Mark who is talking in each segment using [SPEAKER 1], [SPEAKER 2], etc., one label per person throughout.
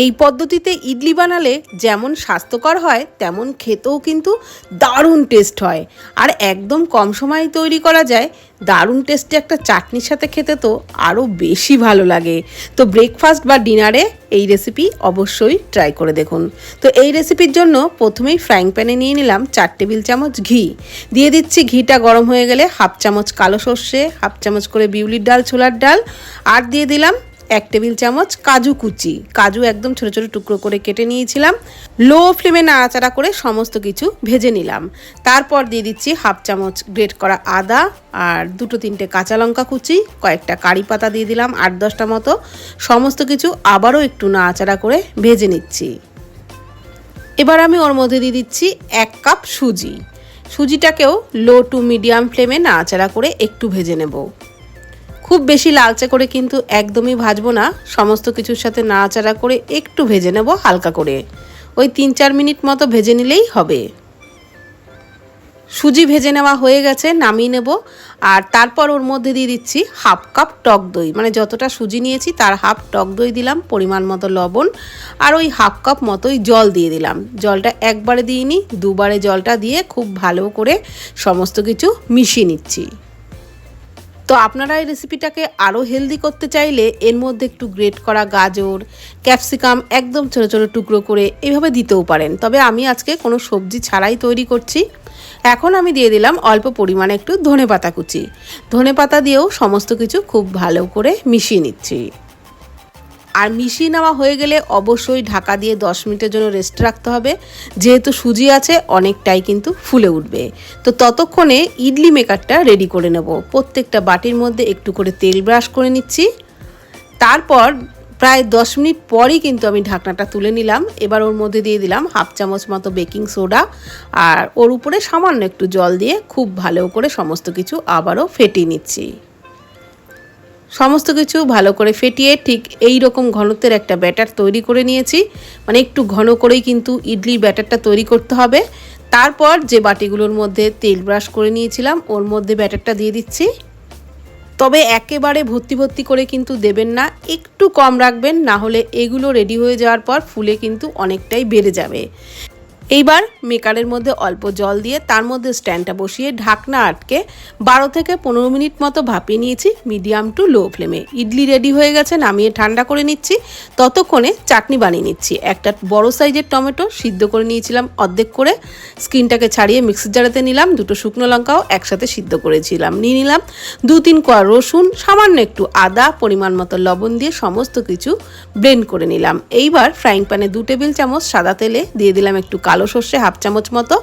[SPEAKER 1] এই পদ্ধতিতে ইডলি বানালে যেমন স্বাস্থ্যকর হয়, তেমন খেতেও কিন্তু দারুণ টেস্ট হয়। আর একদম কম সময়ে তৈরি করা যায়, দারুণ টেস্টে একটা চাটনির সাথে খেতে তো আরও বেশি ভালো লাগে। তো ব্রেকফাস্ট বা ডিনারে এই রেসিপি অবশ্যই ট্রাই করে দেখুন। তো এই রেসিপির জন্য প্রথমেই ফ্রাইং প্যানে নিয়ে নিলাম চার টেবিল চামচ ঘি। দিয়ে দিচ্ছি ঘিটা গরম হয়ে গেলে হাফ চামচ কালো সর্ষে হাফ চামচ করে বিউলির ডাল, ছোলার ডাল, আর দিয়ে দিলাম এক টেবিল চামচ কাজু কুচি। কাজু একদম ছোট ছোট টুকরো করে কেটে নিয়েছিলাম। লো ফ্লেমে নাড়াচাড়া করে সমস্ত কিছু ভেজে নিলাম। তারপর দিয়ে দিচ্ছি হাফ চামচ গ্রেট করা আদা আর দুটো তিনটে কাঁচা লঙ্কা কুচি, কয়েকটা কারি পাতা দিয়ে দিলাম আট দশটা মতো। সমস্ত কিছু আবারও একটু নাড়াচাড়া করে ভেজে নিচ্ছি। এবার আমি ওর মধ্যে দিয়ে দিচ্ছি এক কাপ সুজি। সুজিটাকেও লো টু মিডিয়াম ফ্লেমে নাড়াচাড়া করে একটু ভেজে নেব। খুব বেশি লালচে করে কিন্তু একদমই ভাজবো না। সমস্ত কিছুর সাথে নাড়াচাড়া করে একটু ভেজে নেব হালকা করে। ওই তিন চার মিনিট মতো ভেজে নিলেই হবে। সুজি ভেজে নেওয়া হয়ে গেছে, নামিয়ে নেব। আর তারপর ওর মধ্যে দিয়ে দিচ্ছি হাফ কাপ টক দই। মানে যতটা সুজি নিয়েছি তার হাফ টক দই দিলাম, পরিমাণ মতো লবণ। আর ওই হাফ কাপ মতোই জল দিয়ে দিলাম। জলটা একবারে দিইনি, দুবারে জলটা দিয়ে খুব ভালো করে সমস্ত কিছু মিশিয়ে নিচ্ছি। তো আপনারা এই রেসিপিটাকে আরও হেলদি করতে চাইলে এর মধ্যে একটু গ্রেট করা গাজর ক্যাপসিকাম একদম ছোটো ছোটো টুকরো করে এভাবে দিতেও পারেন। তবে আমি আজকে কোনো সবজি ছাড়াই তৈরি করছি। এখন আমি দিয়ে দিলাম অল্প পরিমাণে একটু ধনে পাতা কুচি। ধনে পাতা দিয়েও সমস্ত কিছু খুব ভালো করে মিশিয়ে নিচ্ছি। আর মিশিয়ে নেওয়া হয়ে গেলে অবশ্যই ঢাকা দিয়ে দশ মিনিটের জন্য রেস্ট রাখতে হবে। যেহেতু সুজি আছে, অনেকটাই কিন্তু ফুলে উঠবে। তো ততক্ষণে ইডলি মেকারটা রেডি করে নেব। প্রত্যেকটা বাটির মধ্যে একটু করে তেল ব্রাশ করে নিচ্ছি। তারপর প্রায় দশ মিনিট পরই কিন্তু আমি ঢাকনাটা তুলে নিলাম। এবার ওর মধ্যে দিয়ে দিলাম হাফ চামচ মতো বেকিং সোডা আর ওর উপরে সামান্য একটু জল দিয়ে খুব ভালো করে সমস্ত কিছু আবারও ফেটিয়ে নিচ্ছি। সমস্ত কিছু ভালো করে ফেটিয়ে ঠিক এই রকম ঘনত্বের একটা ব্যাটার তৈরি করে নিয়েছি। মানে একটু ঘন করেই কিন্তু ইডলির ব্যাটারটা তৈরি করতে হবে। তারপর যে বাটিগুলোর মধ্যে তেল ব্রাশ করে নিয়েছিলাম, ওর মধ্যে ব্যাটারটা দিয়ে দিচ্ছি। তবে একেবারে ভর্তি ভর্তি করে কিন্তু দেবেন না, একটু কম রাখবেন, না হলে এগুলো রেডি হয়ে যাওয়ার পর ফুলে কিন্তু অনেকটাই বেড়ে যাবে। এইবার মেকারের মধ্যে অল্প জল দিয়ে তার মধ্যে স্ট্যান্ডটা বসিয়ে ঢাকনা আটকে বারো থেকে পনেরো মিনিট মতো ভাপিয়ে নিয়েছি মিডিয়াম টু লো ফ্লেমে। ইডলি রেডি হয়ে গেছে, নামিয়ে ঠান্ডা করে নিচ্ছি। ততক্ষণে চাটনি বানিয়ে নিচ্ছি। একটা বড় সাইজের টমেটো সিদ্ধ করে নিয়েছিলাম অর্ধেক করে। স্কিনটাকে ছাড়িয়ে মিক্সি জারাতে নিলাম, দুটো শুকনো লঙ্কাও একসাথে সিদ্ধ করেছিলাম। নিয়ে নিলাম দু তিন কোয়া রসুন, সামান্য একটু আদা, পরিমাণ মতো লবণ দিয়ে সমস্ত কিছু ব্লেন্ড করে নিলাম। এইবার ফ্রাইং প্যানে দু টেবিল চামচ সাদা তেলে দিয়ে দিলাম একটু কালো সর্ষে হাফ চামচ মতো,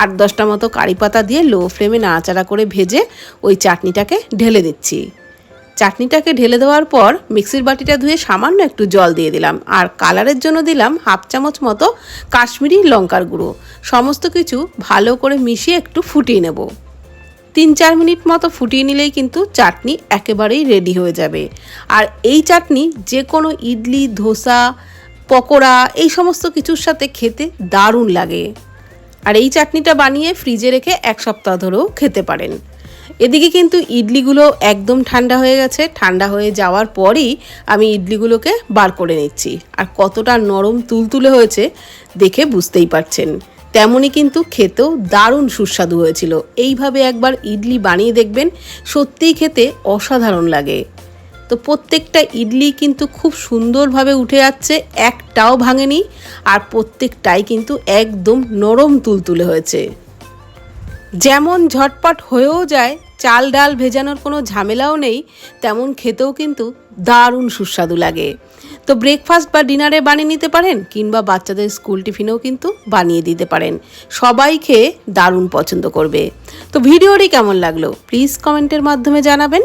[SPEAKER 1] আট দশটা মতো কারি পাতা দিয়ে লো ফ্লেমে নাড়াচাড়া করে ভেজে ওই চাটনিটাকে ঢেলে দিচ্ছি। চাটনিটাকে ঢেলে দেওয়ার পর মিক্সির বাটিটা ধুয়ে সামান্য একটু জল দিয়ে দিলাম। আর কালারের জন্য দিলাম হাফ চামচ মতো কাশ্মীরি লঙ্কার গুঁড়ো। সমস্ত কিছু ভালো করে মিশিয়ে একটু ফুটিয়ে নেব। তিন চার মিনিট মতো ফুটিয়ে নিলেই কিন্তু চাটনি একেবারেই রেডি হয়ে যাবে। আর এই চাটনি যে কোনো ইডলি, ধোসা পকোড়া, এই সমস্ত কিছুর সাথে খেতে দারুণ লাগে। আর এই চাটনিটা বানিয়ে ফ্রিজে রেখে এক সপ্তাহ ধরেও খেতে পারেন। এদিকে কিন্তু ইডলিগুলো একদম ঠান্ডা হয়ে গেছে। ঠান্ডা হয়ে যাওয়ার পরই আমি ইডলিগুলোকে বার করে নিচ্ছি। আর কতটা নরম তুলতুলে হয়েছে দেখে বুঝতেই পারছেন। তেমনই কিন্তু খেতেও দারুণ সুস্বাদু হয়েছিল। এইভাবে একবার ইডলি বানিয়ে দেখবেন, সত্যিই খেতে অসাধারণ লাগে। তো প্রত্যেকটা ইডলি কিন্তু খুব সুন্দরভাবে উঠে যাচ্ছে, একটাও ভাঙেনি আর প্রত্যেকটাই কিন্তু একদম নরম তুলতুলে হয়েছে। যেমন ঝটপট হয়েও যায়, চাল ডাল ভেজানোর কোনো ঝামেলাও নেই, তেমন খেতেও কিন্তু দারুণ সুস্বাদু লাগে। তো ব্রেকফাস্ট বা ডিনারে বানিয়ে নিতে পারেন কিংবা বাচ্চাদের স্কুল টিফিনেও কিন্তু বানিয়ে দিতে পারেন। সবাই খেয়ে দারুণ পছন্দ করবে। তো ভিডিওটি কেমন লাগল? প্লিজ কমেন্টের মাধ্যমে জানাবেন।